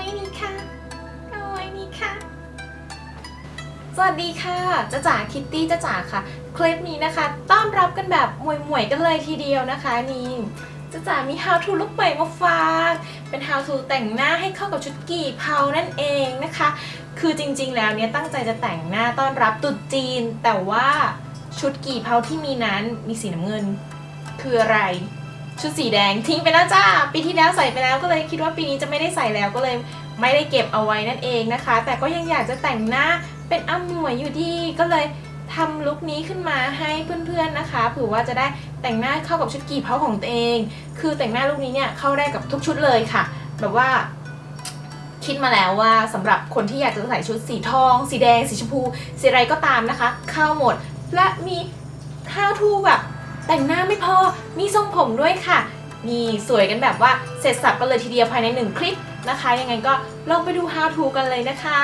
ไว้นี่ค่ะเอาไว้นี่ค่ะ สวัสดีค่ะจ้าจ๋าคิตตี้จ้าจ๋าค่ะ คลิปนี้นะคะ ต้อนรับกันแบบหมวยๆกันเลยทีเดียวนะคะนี่จ้าจ๋ามี how to ลุกใหม่มาฝาก เป็น how to แต่งหน้าให้เข้ากับชุดกี่เพานั่นเองนะคะ คือจริงๆแล้วเนี่ยตั้งใจจะแต่งหน้าต้อนรับตรุษจีน แต่ว่าชุดกี่เพาที่มีนั้นมีสีน้ำเงิน คืออะไร ชุดสีแดงทิ้งไปแล้วจ้า ปีที่แล้วใส่ไปแล้วก็เลยคิดว่าปีนี้จะไม่ได้ใส่แล้วก็เลยไม่ได้เก็บเอาไว้นั่นเองนะคะ แต่ก็ยังอยากจะแต่งหน้าเป็นอ้ำหมวยอยู่ดีก็เลยทำลุคนี้ขึ้นมาให้เพื่อนๆนะคะเผื่อว่าจะได้แต่งหน้าเข้ากับชุดกี่เพาของตัวเอง คือแต่งหน้าลุคนี้เนี่ยเข้าได้กับทุกชุดเลยค่ะ แบบว่าคิดมาแล้วว่าสำหรับคนที่อยากจะใส่ชุดสีทอง สีแดง สีชมพู สีอะไรก็ตามนะคะ เข้าหมด และมี how to แบบ แต่งหน้าไม่พอมีทรงผมด้วยค่ะนี่สวยกันแบบว่าเสร็จสับกันเลยทีเดียวภายในหนึ่งคลิปนะคะ ยังไงก็ลองไปดู how to กันเลยนะคะ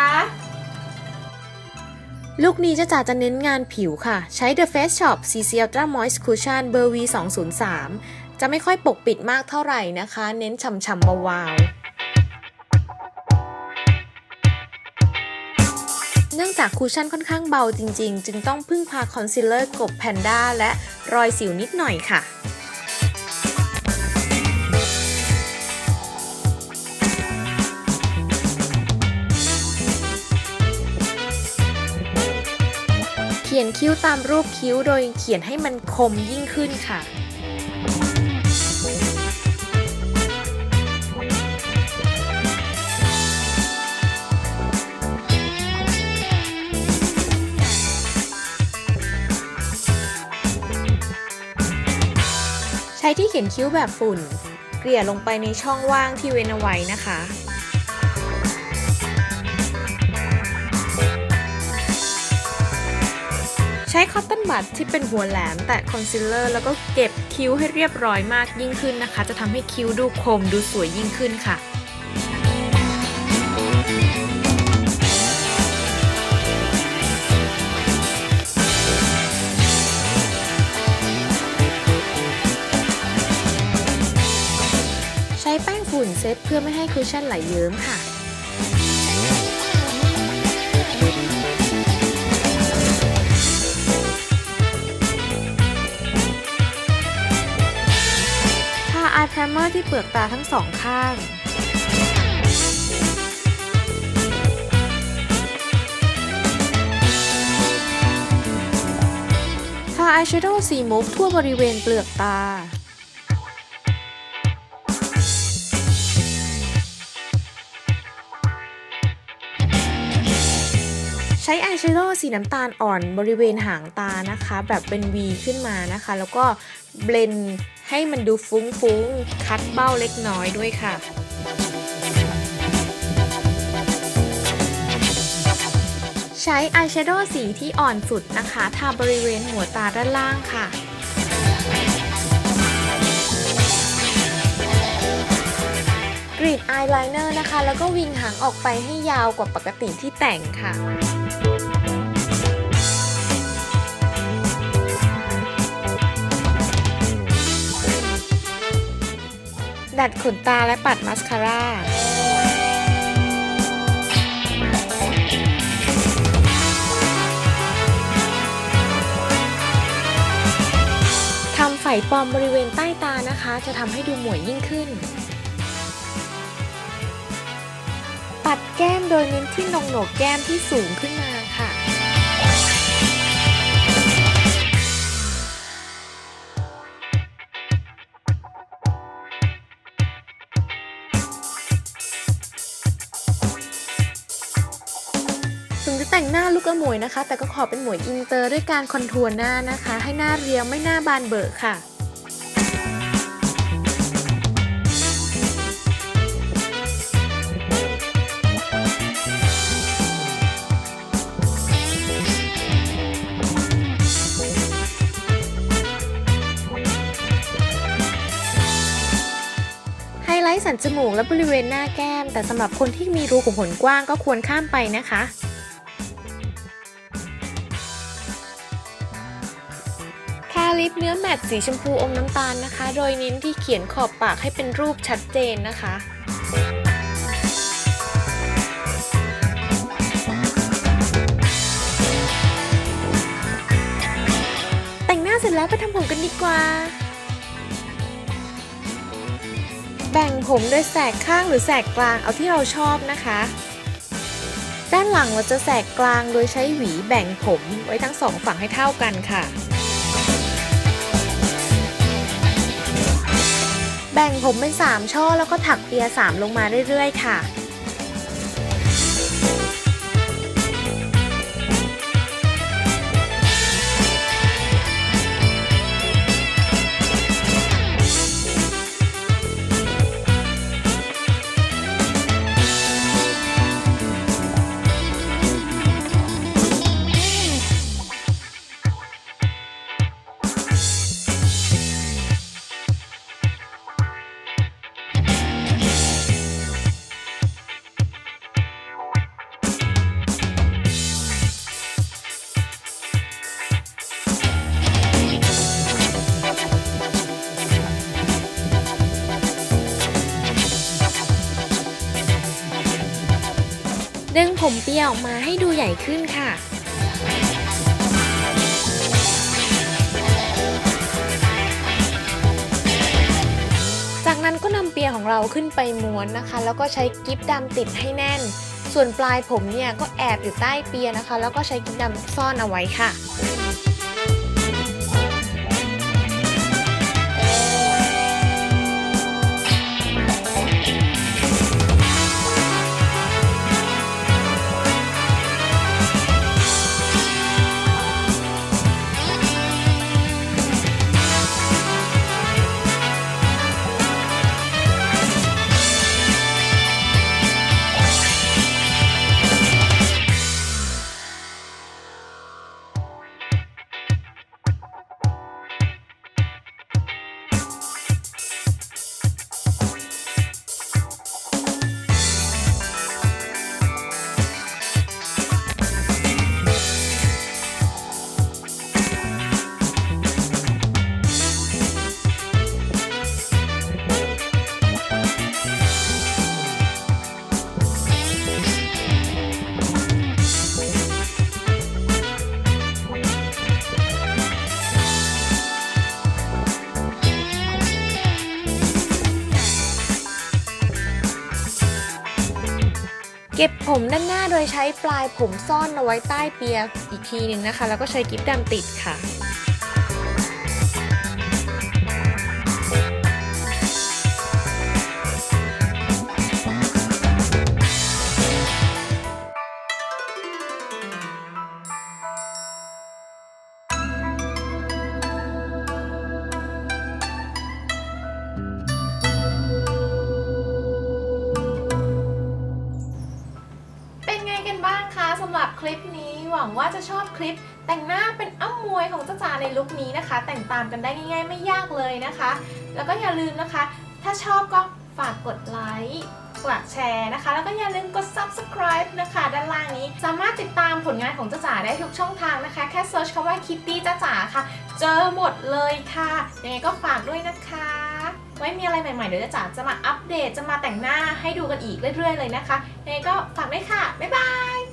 ลูกนี้จะจ๋าจะเน้นงานผิวค่ะ ใช้ The Face Shop CC Ultra Moist Cushion เบอร์ V 2 0 3จะไม่ค่อยปกปิดมากเท่าไหร่นะคะ เน้นฉ่ำๆวาๆ เนื่องจากคูชั่นค่อนข้างเบาจริงๆ จึงต้องพึ่งพาคอนซีลเลอร์กบแพนด้าและรอยสิวนิดหน่อยค่ะเขียนคิ้วตามรูปคิ้วโดยเขียนให้มันคมยิ่งขึ้นค่ะ ช้ที่เขียนคิ้วแบบฝุ่น เกลี่ยลงไปในช่องว่างที่เว้นเอาไว้นะคะใช้คอตตอนบัดที่เป็นหัวแหลม แตะคอนซีลเลอร์แล้วก็เก็บคิ้วให้เรียบร้อยมากยิ่งขึ้นนะคะ จะทำให้คิ้วดูคมดูสวยยิ่งขึ้นค่ะ ช้แป้งฝุ่นเซตเพื่อไม่ให้คุชชั่นไหลเยิ้มค่ะทาอายไพรเมอร์ที่เปลือกตาทั้งสองข้าง ทาอายแชโดว์สีมุกทั่วบริเวณเปลือกตา ใช้อายแชโดว์สีน้ำตาลอ่อนบริเวณหางตานะคะ แบบเป็น V ขึ้นมานะคะ แล้วก็เบลนให้มันดูฟุ้งๆ คัดเบ้าเล็กน้อยด้วยค่ะใช้อายแชโดว์สีที่อ่อนสุดนะคะ ทาบริเวณหัวตาด้านล่างค่ะ รีดอายไลเนอร์นะคะ แล้วก็วิงหางออกไปให้ยาวกว่าปกติที่แต่งค่ะดัดขนตาและปัดมาสคาร่า ทำไฝปลอมบริเวณใต้ตานะคะ จะทำให้ดูหมวยยิ่งขึ้น ปัดแก้มโดยเน้นที่นงโหนกแก้มที่สูงขึ้นมาค่ะ ถึงจะแต่งหน้าลุกอมวยนะคะ แต่ก็ขอเป็นหมวยอินเตอร์ด้วยการคอนทัวร์หน้านะคะ ให้หน้าเรียวไม่หน้าบานเบิกค่ะ มูกและบริเวณหน้าแก้ม แต่สำหรับคนที่มีรูขุมขนกว้างก็ควรข้ามไปนะคะทาลิปเนื้อแมตต์สีชมพูอมน้ำตาลนะคะ โดยเน้นที่เขียนขอบปากให้เป็นรูปชัดเจนนะคะ แต่งหน้าเสร็จแล้วไปทำผมกันดีกว่า แบ่งผมโดยแสกข้างหรือแสกกลางเอาที่เราชอบนะคะ ด้านหลังเราจะแสกกลางโดยใช้หวีแบ่งผมไว้ทั้งสองฝั่งให้เท่ากันค่ะ แบ่งผมเป็น 3 ช่อแล้วก็ถักเปียร์3ลงมาเรื่อยๆ ค่ะ ดึงผมเปียออกมาให้ดูใหญ่ขึ้นค่ะจากนั้นก็นำเปียของเราขึ้นไปม้วนนะคะ แล้วก็ใช้กิ๊บดำติดให้แน่น ส่วนปลายผมเนี่ยก็แอบอยู่ใต้เปียนะคะ แล้วก็ใช้กิ๊บดำซ่อนเอาไว้ค่ะ เก็บผมด้านหน้าโดยใช้ปลายผมซ่อนเอาไว้ใต้เปียอีกทีหนึ่งนะคะ แล้วก็ใช้กิ๊บดำติดค่ะ หวังว่าจะชอบคลิป แต่งหน้าเป็นอ้ำมวยของเจ้าจ๋าในลุคนี้นะคะ แต่งตามกันได้ง่าย ๆ ไม่ยากเลยนะคะ แล้วก็อย่าลืมนะคะ ถ้าชอบก็ฝากกดไลค์ฝากแชร์นะคะ แล้วก็อย่าลืมกด subscribe นะคะ ด้านล่างนี้ สามารถติดตามผลงานของเจ้าจ๋าได้ทุกช่องทางนะคะ แค่เซิร์ชคำว่า Kitty จ้าจ๋าค่ะ เจอหมดเลยค่ะ ยังไงก็ฝากด้วยนะคะ ไว้มีอะไรใหม่ๆ เดี๋ยวจ้าจ๋าจะมาอัปเดต จะมาแต่งหน้าให้ดูกันอีกเรื่อยๆ เลยนะคะ ยังไงก็ฝากด้วยค่ะ บ๊ายบาย